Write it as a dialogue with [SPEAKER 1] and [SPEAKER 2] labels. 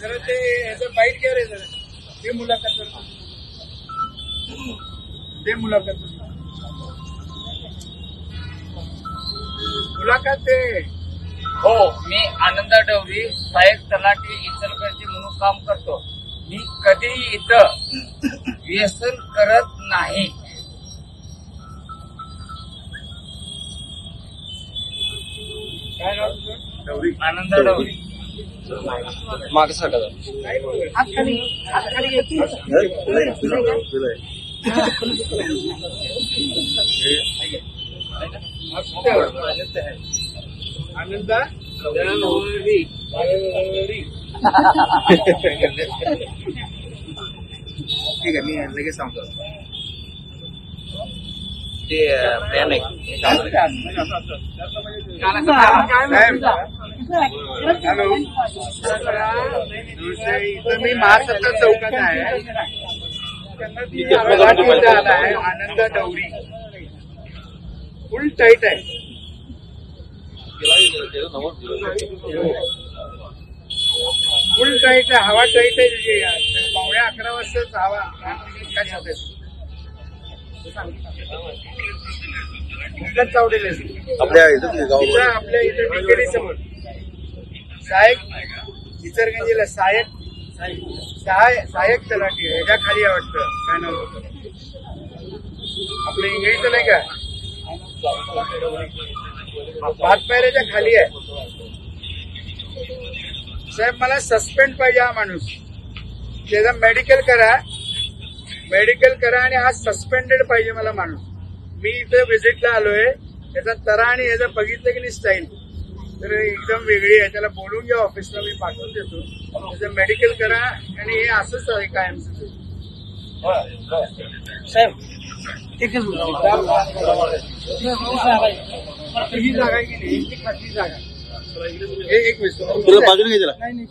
[SPEAKER 1] जरा ते ह्याचं बाईट घ्या रे जरा. ते मुलाखत करतो. ते मुलाखत मुलाखत ते
[SPEAKER 2] हो मी आनंद डवरी सहाय्यक तलाठी इचलकरंजी म्हणून काम करतो. मी कधीही इथं व्यसन करत नाही.
[SPEAKER 1] काय नाव?
[SPEAKER 2] आनंद डवरी.
[SPEAKER 3] मागे?
[SPEAKER 1] आनंदा डवरी. ठीक आहे मी लगेच सांगतो
[SPEAKER 3] ते प्लॅन आहे
[SPEAKER 1] हॅलो इथं मी महासत्ता चौकात आहे आनंद डवरी फुल टाईट आहे फुल टाईट आहे हवा टाईट आहे. पावणे अकरा वाजताच हवा काय
[SPEAKER 3] आपल्या इथं
[SPEAKER 1] आपल्या इथे समोर साहेब इचरगंजीला सहायक सहाय सहायक तलाठी ह्याच्या खाली वाटत वाटतं. काय नाव आपलं इंग्रजीचं नाही का? पायऱ्याच्या खाली आहे. साहेब मला सस्पेंड पाहिजे हा माणूस. त्याचा मेडिकल करा. मेडिकल करा आणि हा सस्पेंडेड पाहिजे मला माणूस. मी इथं व्हिजिटला आलोय. त्याचा तरा आणि याचा बघितलं की नाही स्टाईल तर एकदम वेगळी आहे त्याला बोलून घ्या ऑफिसला मी पाठवून देतो त्याचं मेडिकल करा आणि हे असंच आहे कायमचं.
[SPEAKER 3] साहेब
[SPEAKER 1] ही जागा नाही ही जागा. हे एक मिनिट
[SPEAKER 3] तुला बाजूला
[SPEAKER 1] नाही.